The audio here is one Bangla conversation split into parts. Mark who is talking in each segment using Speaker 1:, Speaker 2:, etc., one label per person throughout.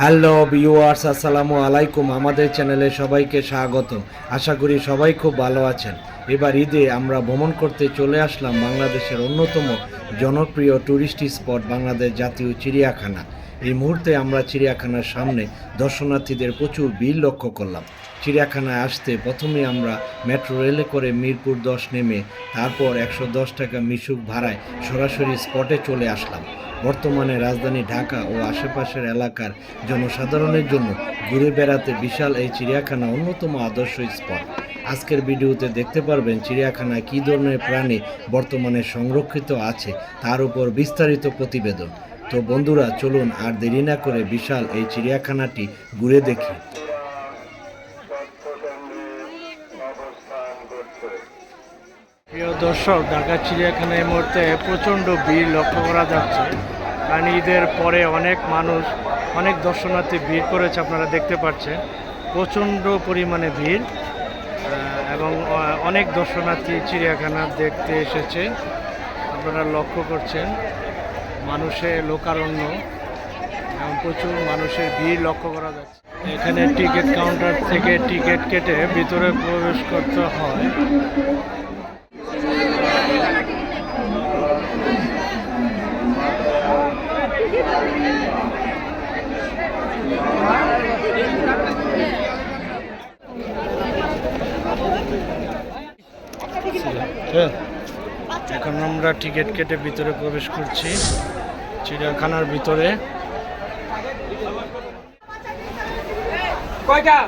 Speaker 1: হ্যালো ভিউয়ার্স, আসসালামু আলাইকুম। আমাদের চ্যানেলে সবাইকে স্বাগত। আশা করি সবাই খুব ভালো আছেন। এবার ঈদে আমরা ভ্রমণ করতে চলে আসলাম বাংলাদেশের অন্যতম জনপ্রিয় টুরিস্ট স্পট বাংলাদেশ জাতীয় চিড়িয়াখানা। এই মুহূর্তে আমরা চিড়িয়াখানার সামনে দর্শনার্থীদের প্রচুর ভিড় লক্ষ্য করলাম। চিড়িয়াখানায় আসতে প্রথমে আমরা মেট্রো রেলে করে মিরপুর দশ নেমে, তারপর একশো দশ টাকা মিশুক ভাড়ায় সরাসরি স্পটে চলে আসলাম। বর্তমানে রাজধানী ঢাকা ও আশেপাশের এলাকার জনসাধারণের জন্য ঘুরে বেড়াতে বিশাল এই চিড়িয়াখানা অন্যতম আদর্শ স্পট। আজকের ভিডিওতে দেখতে পারবেন চিড়িয়াখানায় কী ধরনের প্রাণী বর্তমানে সংরক্ষিত আছে তার উপর বিস্তারিত প্রতিবেদন। তো বন্ধুরা, চলুন আর দেরি না করে বিশাল এই চিড়িয়াখানাটি ঘুরে দেখি।
Speaker 2: প্রিয় দর্শক, ঢাকা চিড়িয়াখানায় মুহূর্তে প্রচণ্ড ভিড় লক্ষ্য করা যাচ্ছে। কারণ ঈদের পরে অনেক মানুষ, অনেক দর্শনার্থী ভিড় করেছে আপনারা দেখতে পাচ্ছেন। প্রচণ্ড পরিমাণে ভিড় এবং অনেক দর্শনার্থী চিড়িয়াখানা দেখতে এসেছে। আপনারা লক্ষ্য করছেন মানুষের লোকারণ্য, এবং প্রচুর মানুষের ভিড় লক্ষ্য করা যাচ্ছে। এখানে টিকিট কাউন্টার থেকে টিকিট কেটে ভিতরে প্রবেশ করতে হয়। এখন আমরা টিকিট কেটে ভিতরে প্রবেশ করছি চিড়িয়াখানার ভিতরে।
Speaker 3: কয়টা?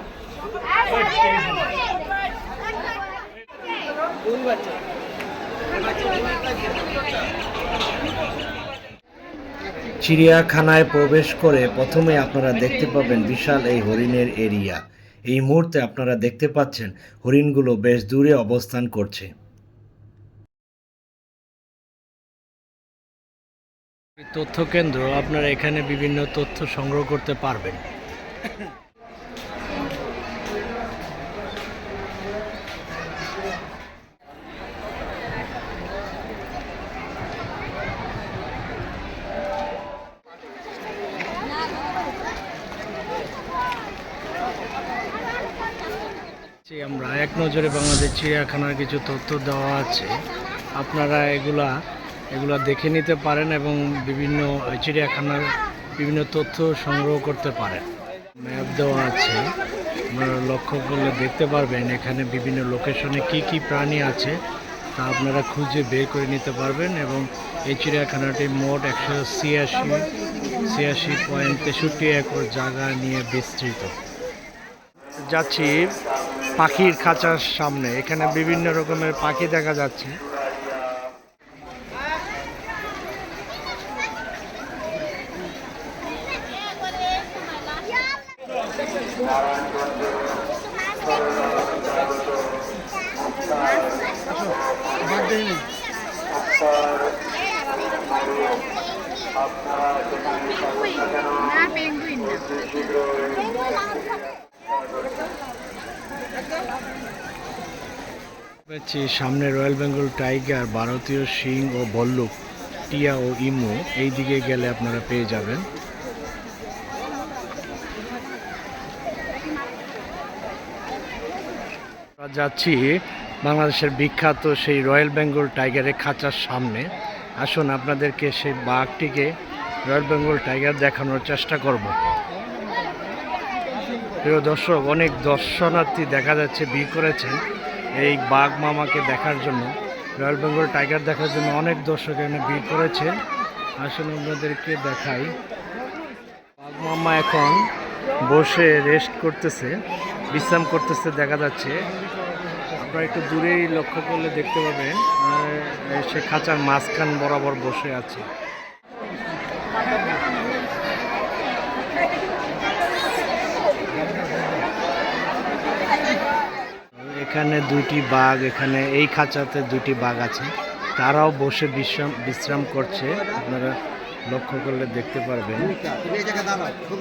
Speaker 1: চিড়িয়াখানায় প্রবেশ করে প্রথমে আপনারা দেখতে পাবেন বিশাল এই হরিণের এরিয়া। এই মুহূর্তে আপনারা দেখতে পাচ্ছেন হরিণগুলো বেশ দূরে অবস্থান করছে।
Speaker 2: তথ্য কেন্দ্র আপনারা এখানে বিভিন্ন তথ্য সংগ্রহ করতে পারবেন। আমরা এক নজরে বাংলাদেশ চিড়িয়াখানার কিছু তথ্য দেওয়া আছে। আপনারা এগুলা এগুলা দেখে নিতে পারেন এবং বিভিন্ন চিড়িয়াখানার বিভিন্ন তথ্য সংগ্রহ করতে পারেন। ম্যাপ দেওয়া আছে। আপনারা লক্ষ্য করলে দেখতে পারবেন এখানে বিভিন্ন লোকেশনে কি কি প্রাণী আছে তা আপনারা খুঁজে বের করে নিতে পারবেন এবং এই চিড়িয়াখানাটি মোট একশো ছিয়াশি ছিয়াশি পয়েন্ট তেষট্টি একর জায়গা নিয়ে বিস্তৃত। যাচ্ছি পাখির খাঁচার সামনে। এখানে বিভিন্ন রকমের পাখি দেখা যাচ্ছে। সামনে রয়্যাল বেঙ্গল টাইগার, ভারতীয় সিং ও ভল্লুক টিয়া ও ইমু। এই দিকে গেলে আপনারা পেয়ে যাবেন। যাচ্ছি বাংলাদেশের বিখ্যাত সেই রয়্যাল বেঙ্গল টাইগারের খাঁচার সামনে। আসুন আপনাদেরকে সেই বাঘটিকে রয়্যাল বেঙ্গল টাইগার দেখানোর চেষ্টা করব। প্রিয় দর্শক, অনেক দর্শনার্থী দেখা যাচ্ছে, ভিড় করেছেন এই বাঘ মামাকে দেখার জন্য। রয়্যাল বেঙ্গল টাইগার দেখার জন্য অনেক দর্শক এখানে ভিড় করেছেন। আসলে আপনাদেরকে দেখাই। বাঘ মামা এখন বসে রেস্ট করতেছে, বিশ্রাম করতেছে, দেখা যাচ্ছে। আপনারা একটু দূরেই লক্ষ্য করলে দেখতে পাবেন সে খাঁচার মাঝখান বরাবর বসে আছে। এখানে দুইটি বাঘ, এখানে এই খাঁচাতে দুটি বাঘ আছে। তারাও বসে বিশ্রাম বিশ্রাম করছে। আপনারা লক্ষ্য করলে দেখতে পারবেন।
Speaker 4: সব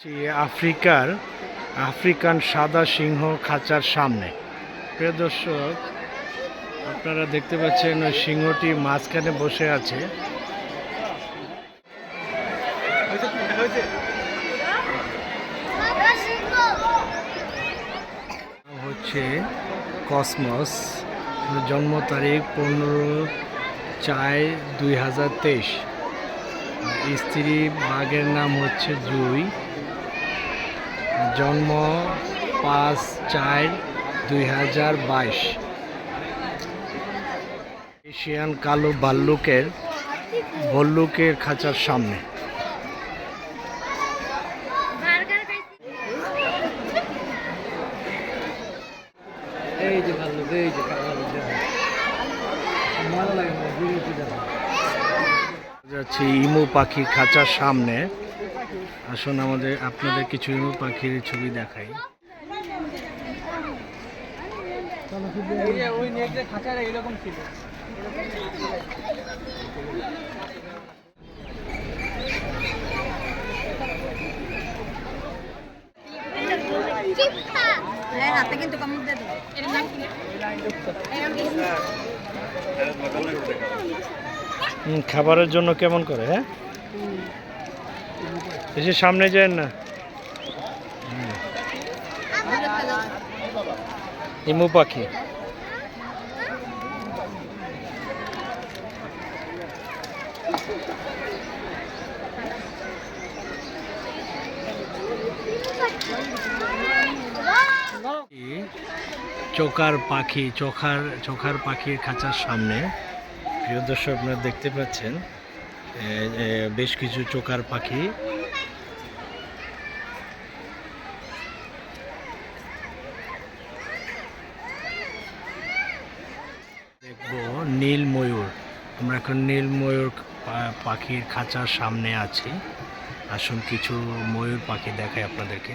Speaker 2: জি, আফ্রিকার আফ্রিকান সাদা সিংহ খাঁচার সামনে। প্রিয় দর্শক আপনারা দেখতে পাচ্ছেন ওই সিংহটি মাঝখানে বসে আছে। হচ্ছে কসমস। জন্ম তারিখ পনেরো চার দুই হাজার তেইশ। স্ত্রী বাঘের নাম হচ্ছে জুই। জন্ম পাঁচ চার দুই হাজার বাইশ। এশিয়ান কালো ভাল্লুকের, ভল্লুকের খাঁচার সামনে
Speaker 3: বার্গার খাইছি
Speaker 2: এই যে ভাল্লুক এই যে ভালো লাগে যাচ্ছি ইমু পাখির খাঁচার সামনে। আসুন আমাদের আপনাদের কিছু ইমু পাখির ছবি দেখাই।
Speaker 3: হ্যাঁ হাতে কিন্তু দিয়ে দেবো।
Speaker 2: খাবারের জন্য কেমন করে হ্যাঁ? সামনে যায় না ইমু পাখি। চোকার পাখি, চোখার চোখার পাখির খাঁচার সামনে। প্রিয় দর্শক, আপনারা দেখতে পাচ্ছেন বেশ কিছু চোকার পাখি। দেখব নীল ময়ূর। আমরা এখন নীল ময়ূর পাখির খাঁচার সামনে আছি। আসুন কিছু ময়ূর পাখি দেখাই আপনাদেরকে।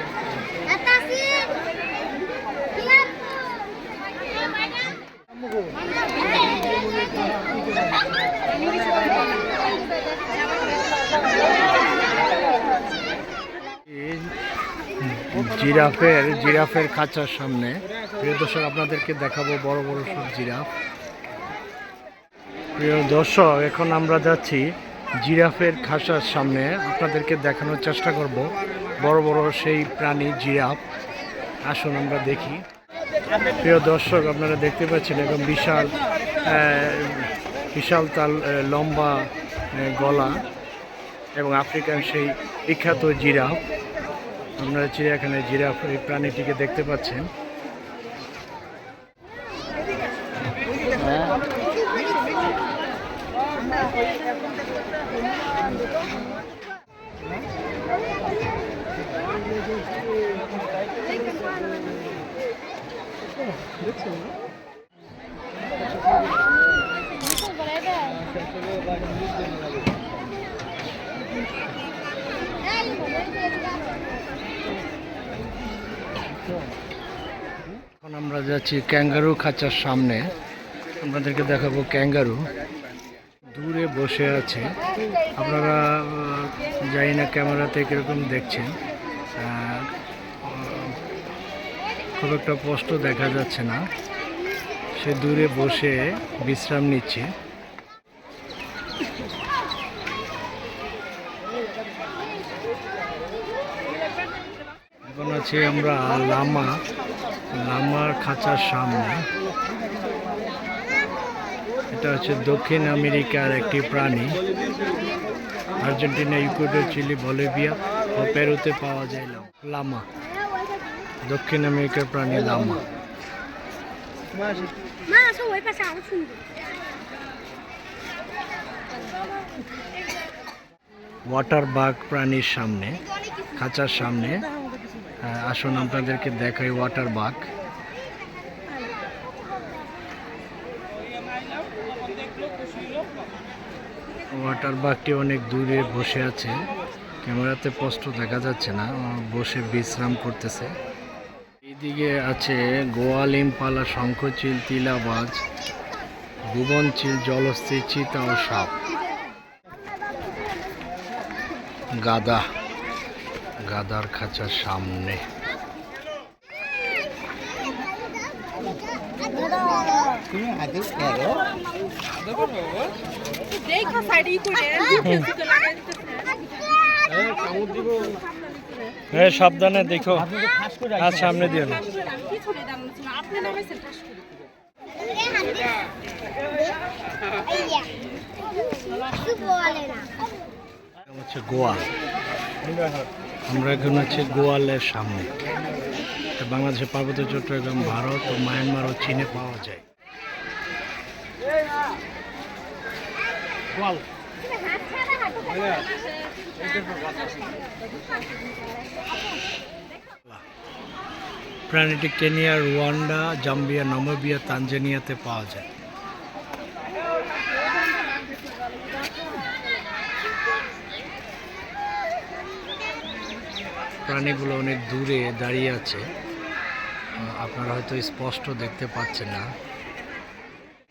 Speaker 2: জিরাফের জিরাফের খাঁচার সামনে। প্রিয় দর্শক, আপনাদেরকে দেখাবো বড় বড় সব জিরাফ। প্রিয় দর্শক, এখন আমরা যাচ্ছি জিরাফের খাঁচার সামনে। আপনাদেরকে দেখানোর চেষ্টা করব বড় বড় সেই প্রাণী জিরাফ। আসুন আমরা দেখি। প্রিয় দর্শক, আপনারা দেখতে পাচ্ছেন এবং বিশাল বিশাল তাল লম্বা গলা এবং আফ্রিকান সেই বিখ্যাত জিরাফ। আপনারা চিড়িয়াখানায় জিরাফ এই প্রাণীটিকে দেখতে পাচ্ছেন। এখন আমরা যাচ্ছি ক্যাঙ্গারু খাঁচার সামনে। আপনাদেরকে দেখাবো ক্যাঙ্গারু। দূরে বসে আছে। আপনারা যাই না ক্যামেরাতে কীরকম দেখছেন। খুব একটা স্পষ্ট দেখা যাচ্ছে না। সে দূরে বসে বিশ্রাম নিচ্ছে। আছি আমরা লামা লামার খাঁচার সামনে। এটা হচ্ছে দক্ষিণ আমেরিকার একটি প্রাণী। আর্জেন্টিনা ইকুয়েডর চিলি বলিভিয়া ও পেরুতে পাওয়া যায় লাম- দক্ষিণ আমেরিকার প্রাণী লামা। ওয়াটার বাগ প্রাণীর সামনে খাঁচার সামনে। আসুন আপনাদেরকে দেখাই ওয়াটার বাগ ওয়াটার বাগটি অনেক দূরে বসে আছে। ক্যামেরাতে স্পষ্ট দেখা যাচ্ছে না বসে বিশ্রাম করতেছে। এইদিকে আছে গোয়াল ইম্পালা শঙ্খচিল, তিলাবাজ, ভুবনচিল জলস্থির চিতা ও সাপ। গাদা। গাদার খাঁচার সামনে।
Speaker 3: দেখা সাইড ই করে দিতে লাগাই দিতেছে
Speaker 2: হ্যাঁ সাবধানে দেখো আর সামনে দিয়ে না হচ্ছে গোয়া। আমরা এখন হচ্ছে গোয়ালের সামনে। বাংলাদেশের পার্বত্য চট্টগ্রাম, ভারত ও মায়ানমার ও চীনে পাওয়া যায়। প্রাণীটি কেনিয়া, রুয়ান্ডা, জাম্বিয়া, নামিবিয়া, তানজানিয়াতে পাওয়া যায়। প্রাণীগুলো অনেক দূরে দাঁড়িয়ে আছে। আপনারা হয়তো স্পষ্ট দেখতে পাচ্ছেন না।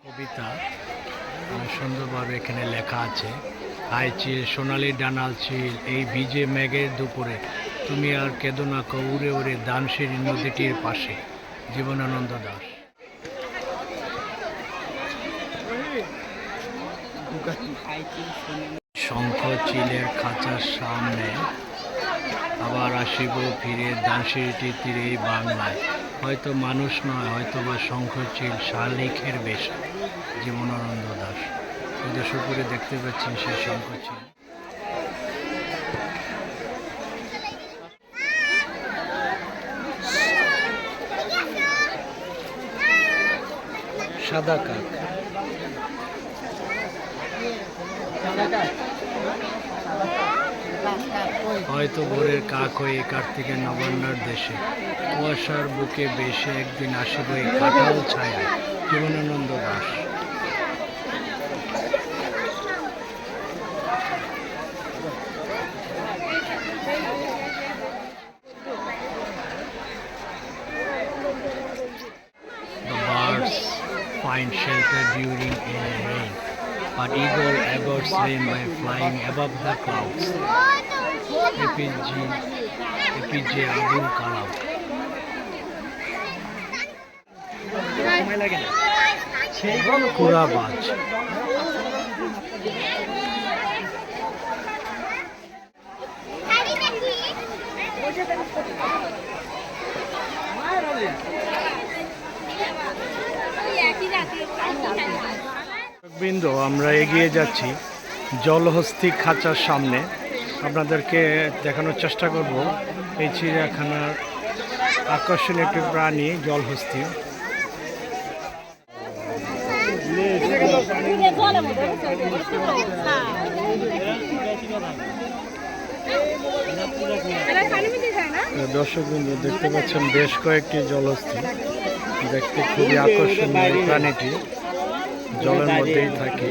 Speaker 2: কবিতা সুন্দরভাবে এখানে লেখা আছে। হাই চিল, সোনালি ডানাল চিল, এই ভিজে মেঘের দুপুরে। তুমি আর কেঁদো না উড়ে উড়ে দানশির নদীটির পাশে। জীবনানন্দ দাস। শঙ্খ চিলের খাঁচার সামনে আবার আসিব ফিরে দাসিটির তীরে বাংলায়। হয়তো মানুষ নয় হয়তো বা শঙ্খচিল শালিখের বেশ। জীবনানন্দ দাস। যে সুপুরে দেখতে পাচ্ছেন সেই শঙ্খচিল। সাদা কাক। হয়তো ভোরের কাক হয়ে কার্তিকের নবান্নার দেশে কুয়াশার বুকে বেশে একদিন আসিব কাটাল ছায়া Jibanananda Das find shelter during a rain, but eagle averts rain by flying above the clouds. Kalam. কুড়াবাজ বৃন্দ আমরা এগিয়ে যাচ্ছি জলহস্তি খাঁচার সামনে। আপনাদেরকে দেখানোর চেষ্টা করব। এই চিড়িয়াখানার আকর্ষণীয় একটি প্রাণী জলহস্তি।
Speaker 3: না
Speaker 2: দর্শক বিন্দু দেখতে পাচ্ছেন বেশ কয়েকটি জলহস্তি। দেখতে খুবই আকর্ষণীয় প্রাণীটি। জলের মধ্যেই থাকে।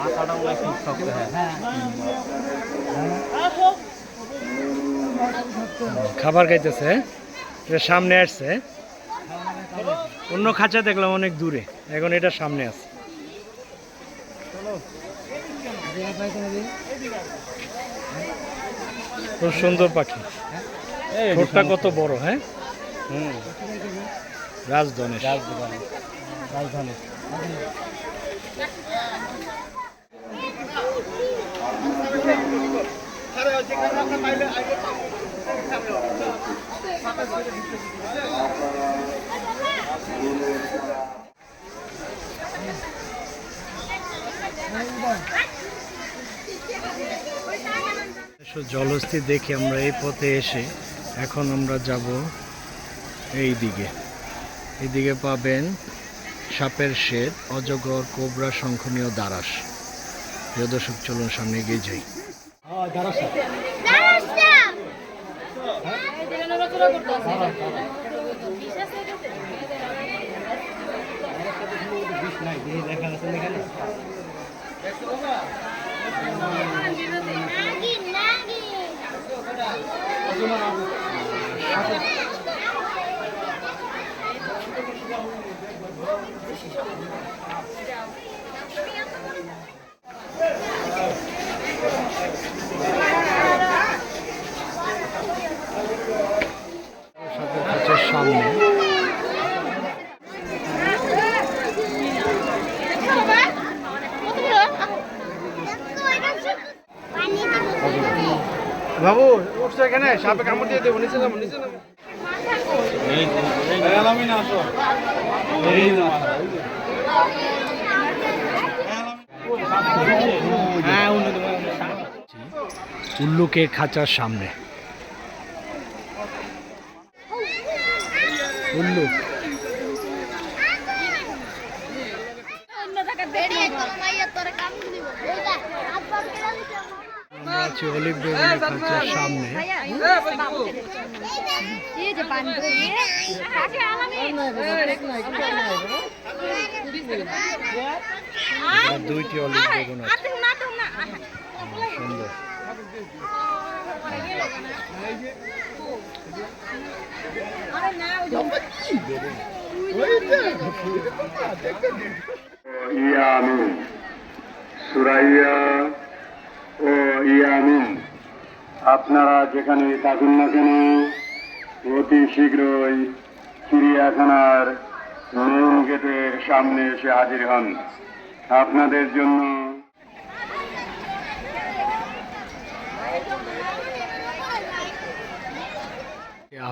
Speaker 4: মাথাটা ওগুলো খুব শক্ত হ্যাঁ।
Speaker 2: খাবার খাইতেছে হ্যাঁ? এটা সামনে আসছে? অন্য খাঁচা দেখলাম অনেক দূরে এখন এটা সামনে আছে। খুব সুন্দর পাখি। ঠোঁটটা কত বড় হ্যাঁ?
Speaker 4: হুম
Speaker 2: রাজধনেশ
Speaker 4: রাজধানী। রাজধানী।
Speaker 2: জলস্থি দেখে আমরা এই পথে এসে এখন আমরা যাব এই দিকে। এইদিকে পাবেন সাপের শেড অজগর, কোবরা, শঙ্খনীয় দারাস প্রিয় দর্শক চলুন সামনে এগিয়ে যাই। সাপের খাঁচার সামনে
Speaker 5: বাবু উঠছো সাপে কামড় দিয়ে দেবো নিচে নামো নিচে নামো।
Speaker 2: হ্যাঁ উল্লুকের খাঁচার সামনে। উল্লুক
Speaker 3: অন্য জায়গায় বেরিয়ে তোর মাইয়া তোরে কামড় দিব ওইটা হাত পা কেটে দিছে
Speaker 2: আমরা আছি অলিভ বেগুনের খাঁচার সামনে দুইটি অলিভ বেগুন আছে
Speaker 3: আতে না তো না
Speaker 2: সুন্দর
Speaker 3: আরে না
Speaker 6: সুরাইয়া ও আপনারা যেখানে থাকুন না কেন, অতি শীঘ্রই চিড়িয়াখানার মেন গেটের সামনে এসে হাজির হন। আপনাদের জন্য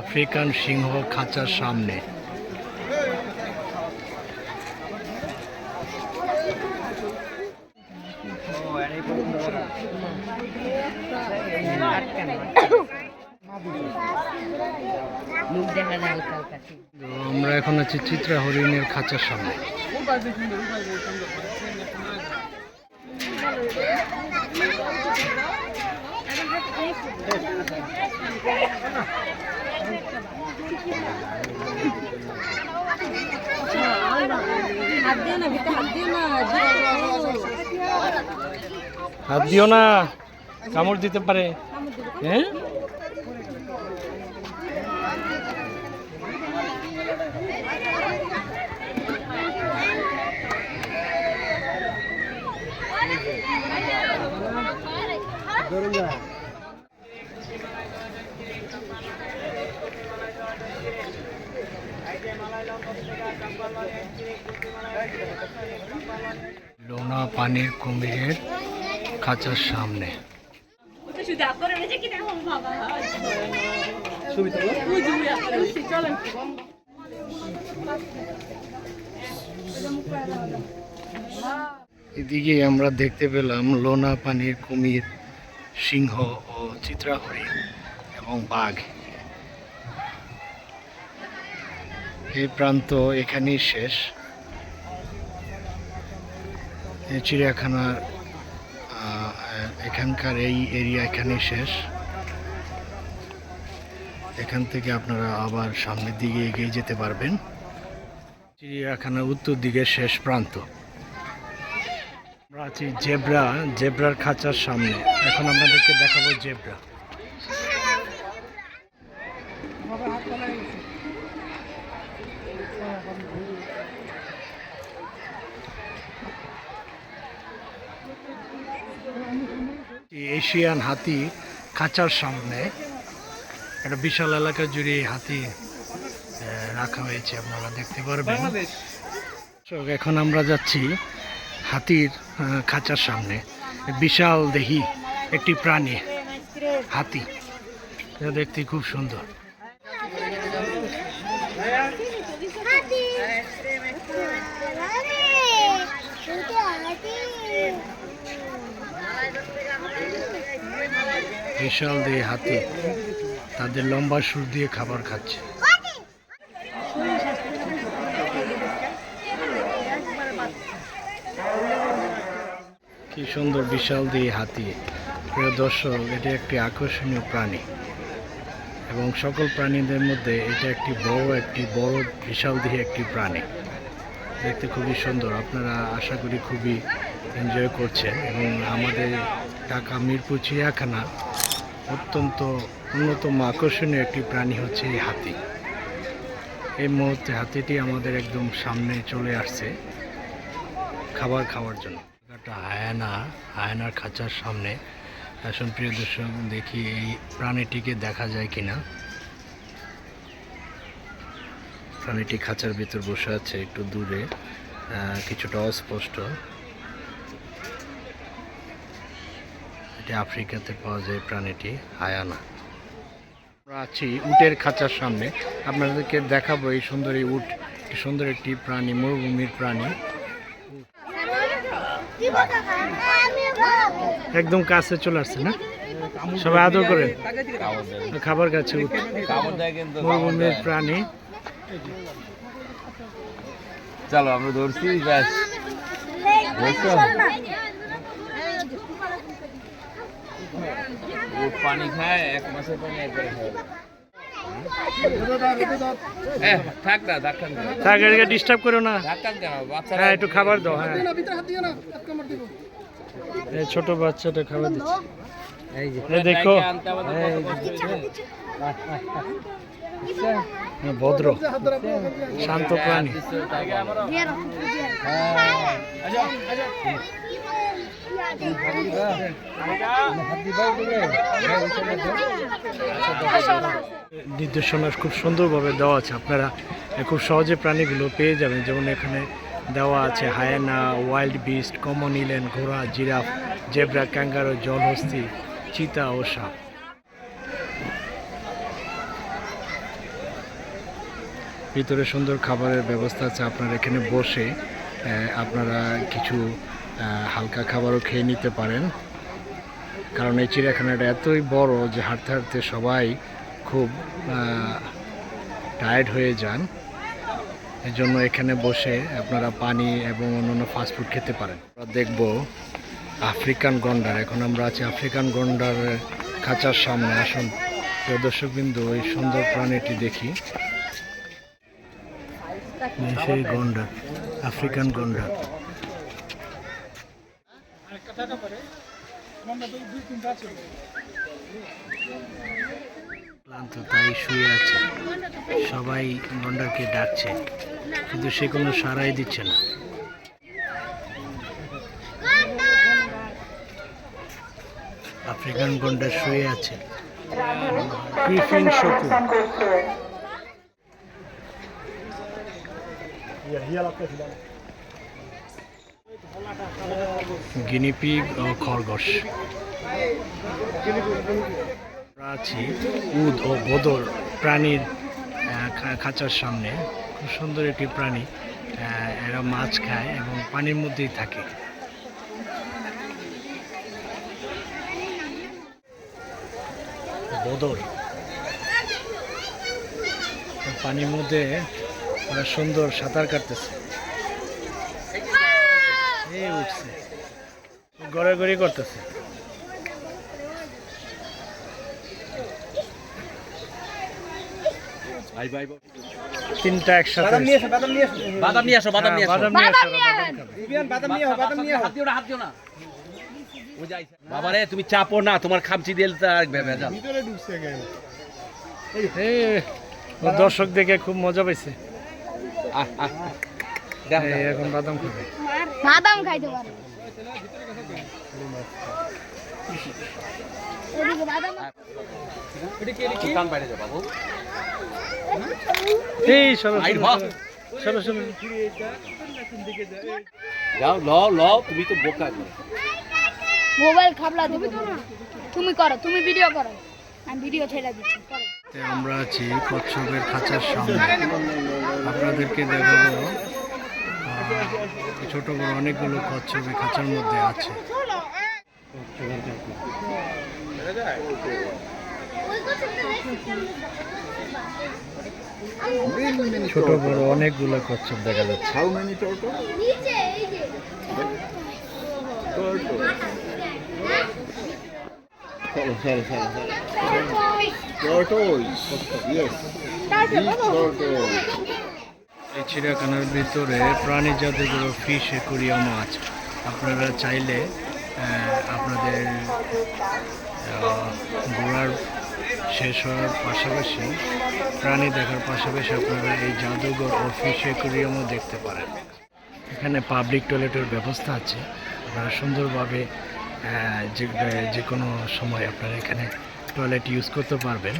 Speaker 2: আফ্রিকান সিংহ খাঁচার সামনে তো আমরা এখন আছি চিত্রা হরিণের খাঁচার সামনে।
Speaker 3: হাত দিও না
Speaker 2: কামড় দিতে পারে। হ্যাঁ? লোনা পানির কুমিরের খাঁচার সামনে। এদিকে আমরা দেখতে পেলাম লোনা পানির কুমির। সিংহ ও চিত্রা হরিণ এবং বাঘ এই প্রান্ত এখানেই শেষ। চিড়িয়াখানার এখানকার এই এরিয়া এখানেই শেষ। এখান থেকে আপনারা আবার সামনের দিকে এগিয়ে যেতে পারবেন। চিড়িয়াখানার উত্তর দিকে শেষ প্রান্ত। আছি জেব্রা জেব্রার খাঁচার সামনে। এখন আপনাদেরকে দেখাবো জেব্রা। এশিয়ান হাতি খাঁচার সামনে। একটা বিশাল এলাকা জুড়ে হাতি রাখা হয়েছে আপনারা দেখতে পারবেন। এখন আমরা যাচ্ছি হাতির খাঁচার সামনে। বিশাল দেহি একটি প্রাণী, হাতি। দেখতে খুব সুন্দর। বিশাল দিয়ে হাতি, তাদের লম্বা সুর দিয়ে খাবার খাচ্ছে। কি সুন্দর বিশাল দিয়ে হাতি। প্রিয় দর্শক, এটা একটি আকর্ষণীয় প্রাণী। এবং সকল প্রাণীদের মধ্যে এটা একটি বড় একটি বড়, বিশাল দিয়ে একটি প্রাণী। দেখতে খুবই সুন্দর। আপনারা আশা করি খুবই এনজয় করছেন। এবং আমাদের ঢাকা মিরপুর চিড়িয়াখানা অত্যন্ত অন্যতম আকর্ষণীয় একটি প্রাণী হচ্ছে এই হাতি। এই মুহূর্তে হাতিটি আমাদের একদম সামনে চলে আসছে খাবার খাওয়ার জন্য। একটা হায়ানা, হায়ানার খাঁচার সামনে। আসুন, প্রিয় দর্শক, দেখি এই প্রাণীটিকে দেখা যায় কিনা। প্রাণীটি খাঁচার ভিতর বসে আছে, একটু দূরে কিছুটা অস্পষ্ট। এটি আফ্রিকাতে পাওয়া যায় প্রাণীটি, হায়ানা। আমরা আছি উটের খাঁচার সামনে। আপনাদেরকে দেখাবো এই সুন্দর এই উট সুন্দর একটি প্রাণী, মরুভূমির প্রাণী। একদম কাছে চলে আসছে, না? সবাই আদর করে খাবার খাচ্ছে মরুভূমির প্রাণী।
Speaker 4: চলো, আমরা ধরছি, ব্যাস? পানি খায়, এক মাসের পানি একবারে খায়। থাক না ধাক্কান কেন
Speaker 2: তাকে ডিস্টার্ব করো না।
Speaker 4: ধাক্কান বাচ্চারা।
Speaker 2: হ্যাঁ একটু খাবার দাও হ্যাঁ। এই ছোট বাচ্চাটা খাবার দিচ্ছে। এই দেখো। হ্যাঁ, ভদ্র। শান্ত প্রাণী। নির্দেশনা খুব সুন্দরভাবে দেওয়া আছে। আপনারা খুব সহজে প্রাণীগুলো পেয়ে যাবেন। যেমন এখানে দেওয়া আছে hyena, wildebeest, common eland, ঘোড়া, জিরাফ, জেব্রা, ক্যাঙ্গারো, জলহস্তি, চিতা ও সাপ। ভিতরে সুন্দর খাবারের ব্যবস্থা আছে। আপনারা এখানে বসে আপনারা কিছু হালকা খাবারও খেয়ে নিতে পারেন। কারণ এই চিড়িয়াখানাটা এতই বড় যে হাঁটতে হাঁটতে সবাই খুব টায়ার্ড হয়ে যান। এর জন্য এখানে বসে আপনারা পানি এবং অন্যান্য ফাস্টফুড খেতে পারেন। আমরা দেখব আফ্রিকান গন্ডার। এখন আমরা আছি আফ্রিকান গন্ডারের খাঁচার সামনে। আসুন প্রিয় দর্শকবিন্দু এই সুন্দর প্রাণীটি দেখি। সেই গন্ডার আফ্রিকান গন্ডার। ক্লান্ত তাই শুয়ে আছে। সবাই গন্ডারকে ডাকছে কিন্তু সে কোনো সাড়াই দিচ্ছে না। আফ্রিকান গন্ডার শুয়ে আছে। গ্রিফিন শকু গিনিপিগ ও খরগোশ। আছি উদ ও বদর প্রাণীর খাঁচার সামনে। খুব সুন্দর একটি প্রাণী এরা মাছ খায় এবং পানির মধ্যেই থাকে। বদর। পানির মধ্যে সুন্দর সাঁতার কাটতেছে। এই উঠছে। গড়ে গড়ি করতেছে তিনটা একসাথে
Speaker 4: বাদাম নিয়ে আসো বাদাম নিয়ে আসো।
Speaker 2: বাদাম নিয়ে আসো বাদাম খাবে
Speaker 5: বাদাম নিয়ে বাদাম নিয়ে
Speaker 4: হাত দিও না হাত দিও না। বাবারে তুমি চাপো না তোমার খামচি দিলে
Speaker 5: ভিতরে ঢুকছে
Speaker 2: দর্শক দেখে খুব মজা পাইছে। এখন বাদাম খাবে।
Speaker 3: বাদাম খাইতে পারে
Speaker 4: যাও ল ল তুমি তো বোকা।
Speaker 3: মোবাইল খাবলা দেবে তুমি করো তুমি ভিডিও করো। আমি ভিডিও ছেড়ে দিচ্ছি
Speaker 2: আমরা আছি কচ্ছপের খাঁচার সামনে। আপনাদেরকে দেখাবো ছোট বড় অনেকগুলো কচ্ছপের খাঁচার মধ্যে আছে। ছোট বড় অনেকগুলো কচ্ছপ দেখা যাচ্ছে।
Speaker 3: নিচে এই যে
Speaker 2: এই চিড়িয়াখানার ভিতরে প্রাণী জাদুঘর ফিশ একুরিয়াম মাছ। আপনারা চাইলে আপনাদের ঘোরার শেষ হওয়ার পাশাপাশি প্রাণী দেখার পাশাপাশি আপনারা এই জাদুঘর ও ফিশ একুরিয়ামও দেখতে পারেন। এখানে পাবলিক টয়লেটের ব্যবস্থা আছে। আপনারা সুন্দরভাবে যে কোনো সময় আপনারা এখানে টয়লেট ইউজ করতে পারবেন।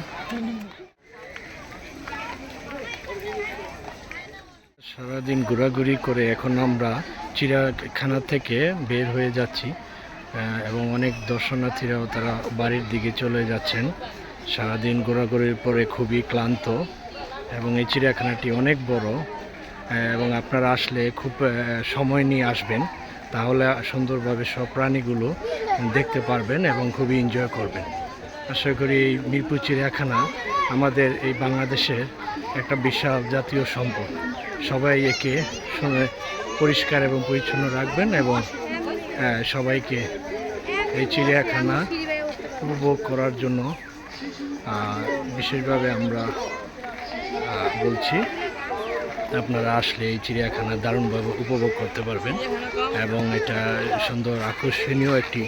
Speaker 2: সারাদিন ঘোরাঘুরি করে এখন আমরা চিড়িয়াখানা থেকে বের হয়ে যাচ্ছি এবং অনেক দর্শনার্থীরাও তারা বাড়ির দিকে চলে যাচ্ছেন। সারাদিন ঘোরাঘুরির পরে খুবই ক্লান্ত, এবং এই চিড়িয়াখানাটি অনেক বড় এবং আপনারা আসলে খুব সময় নিয়ে আসবেন। তাহলে সুন্দরভাবে সব প্রাণীগুলো দেখতে পারবেন এবং খুবই এনজয় করবেন। আশা করি এই মিরপুর চিড়িয়াখানা আমাদের এই বাংলাদেশের একটা বিশাল জাতীয় সম্পদ। সবাই একে পরিষ্কার এবং পরিচ্ছন্ন রাখবেন এবং সবাইকে এই চিড়িয়াখানা উপভোগ করার জন্য বিশেষভাবে আমরা বলছি। আপনারা আসলে এই চিড়িয়াখানা দারুণভাবে উপভোগ করতে পারবেন। এবং এটা সুন্দর আকর্ষণীয় একটি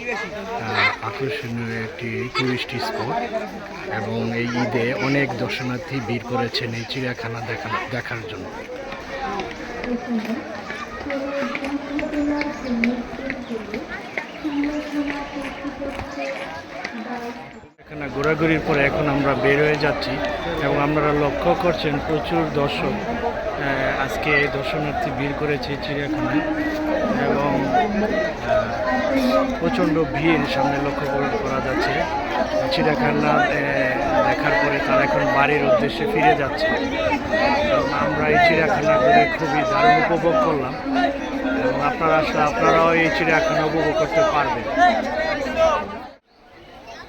Speaker 2: আকর্ষণীয় একটি টুরিস্ট স্পট এবং এই ঈদে অনেক দর্শনার্থী ভিড় করেছেন এই চিড়িয়াখানা দেখা, দেখার জন্য। ঘোরাঘুরির পরে এখন আমরা বের হয়ে যাচ্ছি এবং আপনারা লক্ষ্য করছেন প্রচুর দর্শক। আজকে দর্শনার্থী ভিড় করেছে চিড়িয়াখানায় এবং প্রচণ্ড ভিড় সামনে লক্ষ্য করা- করা যাচ্ছে। চিড়িয়াখানা দেখার পরে তারা এখন বাড়ির উদ্দেশ্যে ফিরে যাচ্ছে। আমরা এই চিড়িয়াখানা ঘুরে খুবই দারুণ উপভোগ করলাম। এবং আপনারা আসলে আপনারাও এই চিড়িয়াখানা উপভোগ করতে পারবেন।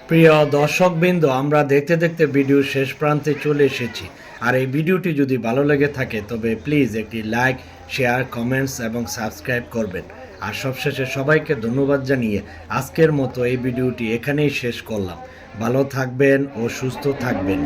Speaker 1: প্রিয় দর্শকবৃন্দ, আমরা দেখতে দেখতে ভিডিও শেষ প্রান্তে চলে এসেছি। আর এই ভিডিওটি যদি ভালো লেগে থাকে, তবে প্লিজ একটি লাইক, শেয়ার, কমেন্টস এবং সাবস্ক্রাইব করবেন। আর সবশেষে সবাইকে ধন্যবাদ জানিয়ে আজকের মতো এই ভিডিওটি এখানেই শেষ করলাম। ভালো থাকবেন ও সুস্থ থাকবেন।